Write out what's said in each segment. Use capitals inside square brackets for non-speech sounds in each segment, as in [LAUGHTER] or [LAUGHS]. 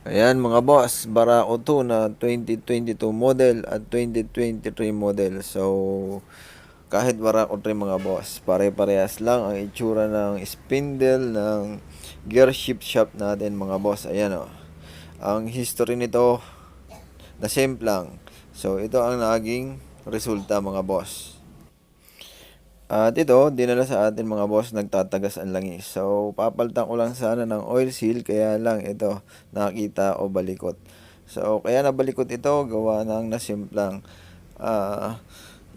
Ayan mga boss, Barako 2 na 2022 model at 2023 model. So, kahit Barako 3 mga boss, pare-parehas lang ang itsura ng spindle ng gear shift shaft natin mga boss. Ayan o. Ang history nito, na same lang. So, ito ang naging resulta mga boss. At ito, dinala sa atin mga boss, nagtatagas ang langis. So, papalitan ko lang sana ng oil seal, kaya lang ito, nakita o balikot. So, kaya nabalikot ito, gawa ng nasimplang. Ah,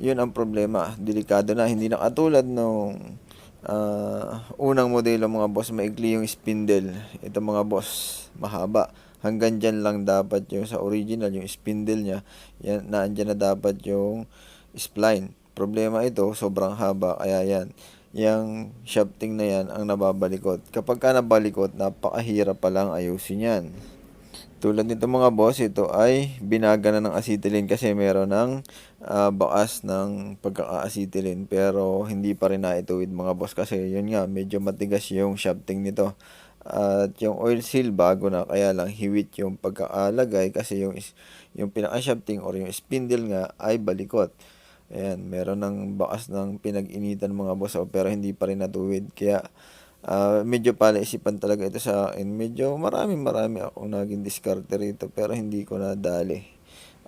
yun ang problema. Delikado na, hindi na katulad nung ah, unang modelo mga boss, maikli yung spindle. Ito mga boss, mahaba. Hanggang dyan lang dapat yung sa original, yung spindle niya. Yan, naandyan na dapat yung spline. Problema ito, sobrang haba, kaya yan. Yung shafting na yan ang nababalikot. Kapag ka nabalikot, napakahirap palang ayusin yan. Tulad nito mga boss, ito ay binaga na ng acetylene kasi meron ng ah, bakas ng pagkaka-acetylene pero hindi pa rin naituwid mga boss kasi yun nga medyo matigas yung shafting nito. At yung oil seal bago na kaya lang hiwit yung pagkaalagay kasi yung yung pinaka-shafting or yung spindle nga ay balikot. Ayan, meron ng bakas ng pinag-initan mga boss oh, pero hindi pa rin natuwid. Kaya ah, medyo palaisipan talaga ito sa akin. Medyo marami marami akong naging diskarte rito pero hindi ko nadali.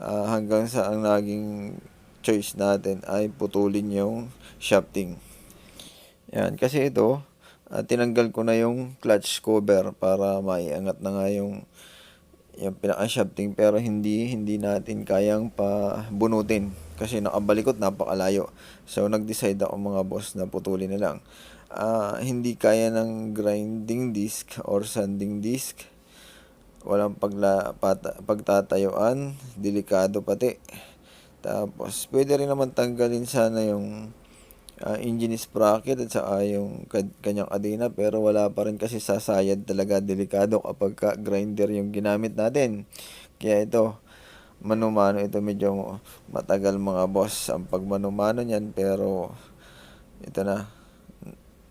Ah, hanggang sa ang naging choice natin ay putulin yung shafting. Yan, kasi ito, ah, tinanggal ko na yung clutch cover para maiangat na nga yung yung pinaka-shafting pero hindi hindi natin kayang pa bunutin kasi nakabalikot napakalayo. So nag-decide ako mga boss na putulin na lang. Ah, hindi kaya ng grinding disc or sanding disc. Walang pagla, pata, pagtatayuan, delikado pati. Tapos pwede rin naman tanggalin sana yung ah, engine sprocket at saka yung kanyang kadena pero wala pa rin kasi sasayad talaga delikado kapag ka grinder yung ginamit natin. Kaya ito, manumano ito medyo matagal mga boss ang pagmanumano niyan pero ito na.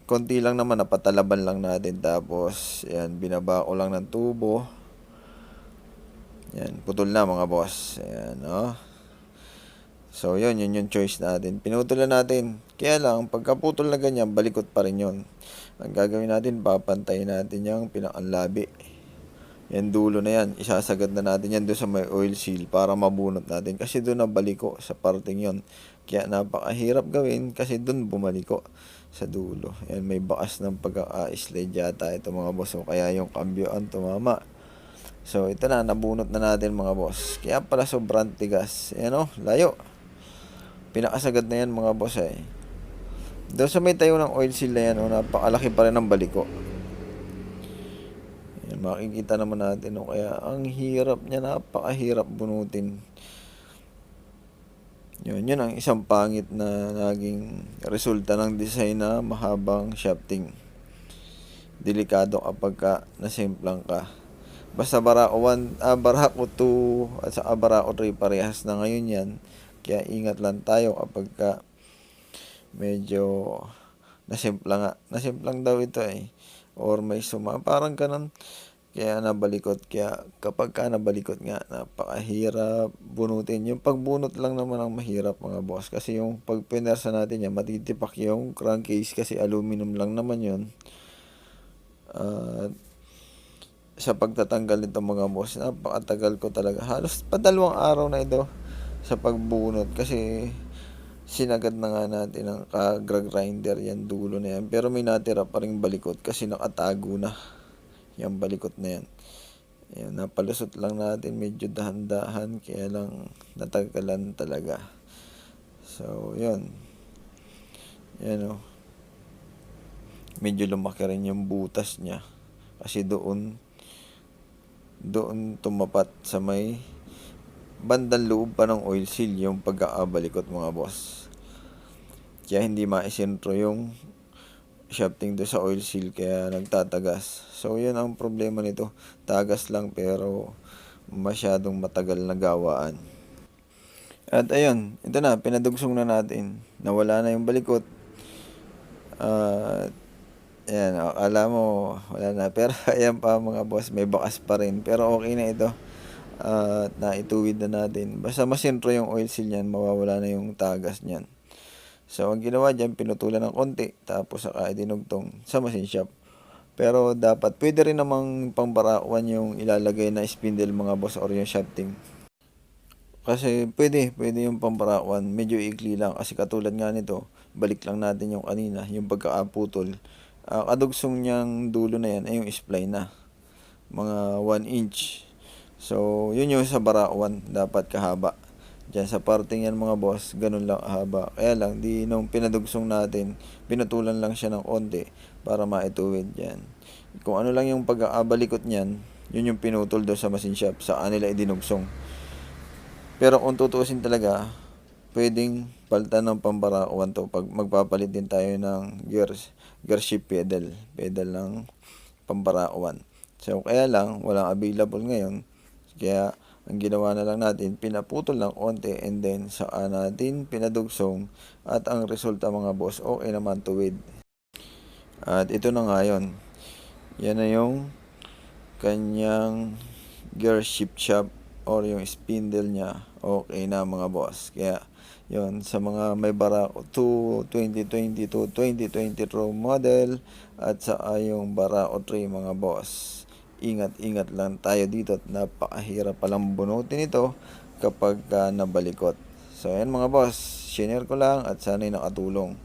Konti lang naman napatalaban lang natin tapos yan binaba ko lang ng tubo. Yan putol na mga boss. Yan no so yun yun yung choice natin pinutol na natin kaya lang pagkaputol na ganyan balikot pa rin yun ang gagawin natin papantayin natin yung pinakanlabi yan dulo na yan, isasagad na natin yan doon sa may oil seal para mabunot natin. Kasi doon nabaliko sa parting yon Kaya napakahirap gawin kasi doon bumaliko sa dulo. Yan, may bakas ng pagkaka-slide yata ito mga boss. So, kaya yung cambio ang tumama. So, ito na, nabunot na natin mga boss. Kaya pala sobrang tigas. Yan o, layo. Pinakasagad na yan mga boss eh. Doon sa may tayo ng oil seal na yan, oh, napakalaki pa rin ng baliko. Yan, makikita naman natin. No? Kaya ang hirap niya, napakahirap bunutin. Yun, yun ang isang pangit na naging resulta ng design na mahabang shafting. Delikado kapag ka nasimplang ka. Basta Barako 1, ah, Barako 2 at saka Barako 3 parehas na ngayon yan. Kaya ingat lang tayo kapag ka medyo nasimplang nga. Nasimplang daw ito eh or may suma. Parang ganun. Kaya nabalikot. Kaya kapag ka nabalikot nga, napakahirap bunutin. Yung pagbunot lang naman ang mahirap mga boss. Kasi yung pag pinersa natin yan, matitipak yung crankcase kasi aluminum lang naman yun. At sa pagtatanggal nito mga boss, napakatagal ko talaga. Halos padalawang araw na ito sa pagbunot kasi sinagad na nga natin ang kagra-grinder yan dulo na yan. Pero may natira pa ring balikot kasi nakatago na yung balikot na yan. Ayan, napalusot lang natin medyo dahan-dahan kaya lang natagalan talaga. So yun. Yan o medyo lumaki rin yung butas niya kasi doon doon tumapat sa may bandang loob pa ng oil seal yung pagkakabalikot mga boss. Kaya hindi maisentro yung shafting do sa oil seal kaya nagtatagas. So yun ang problema nito. Tagas lang pero masyadong matagal na gawaan. At ayun, ito na, pinadugsong na natin. Nawala na yung balikot. At Ayan, o, akala mo wala na. [LAUGHS] Pero ayan pa mga boss, may bakas pa rin. Pero okay na ito. At naituwid na natin. Basta masintro yung oil seal niyan, mawawala na yung tagas niyan. So, ang ginawa dyan, pinutulan ng konti. Tapos saka dinugtong sa machine shop. Pero dapat, pwede rin namang pangbarauan yung ilalagay na spindle mga boss or yung shafting. Kasi pwede, pwede yung pamparauan. Medyo ikli lang. Kasi katulad nga nito, balik lang natin yung kanina, yung pagkaaputol. Ah, kadugsong niyang dulo na yan ay yung spline na. Mga 1 inch. So, yun yung sa barauan. Dapat kahaba. Diyan sa parting yan mga boss, ganun lang kahaba. Kaya lang, di nung pinadugsong natin, pinutulan lang siya ng konti para maituwid yan. Kung ano lang yung pag-aabalikot niyan, yun yung pinutol doon sa machine shop, sa kanila idinugsong. Pero kung tutuusin talaga, pwedeng palitan ng pambarauan to pag magpapalit din tayo ng gears, gear pedal, pedal ng pambarauan. So, kaya lang, walang available ngayon. Kaya, ang ginawa na lang natin, pinaputol ng konti and then saan natin pinadugsong at ang resulta mga boss, okay naman tuwid. At ito na nga yun. Yan na yung kanyang gear shift shop or yung spindle niya okay na mga boss kaya yon sa mga may Barako 2 2022 2023 model at sa yung Barako 3 mga boss ingat-ingat lang tayo dito at napakahirap palang bunutin ito kapag ka nabalikot. So yan mga boss share ko lang at sana'y nakatulong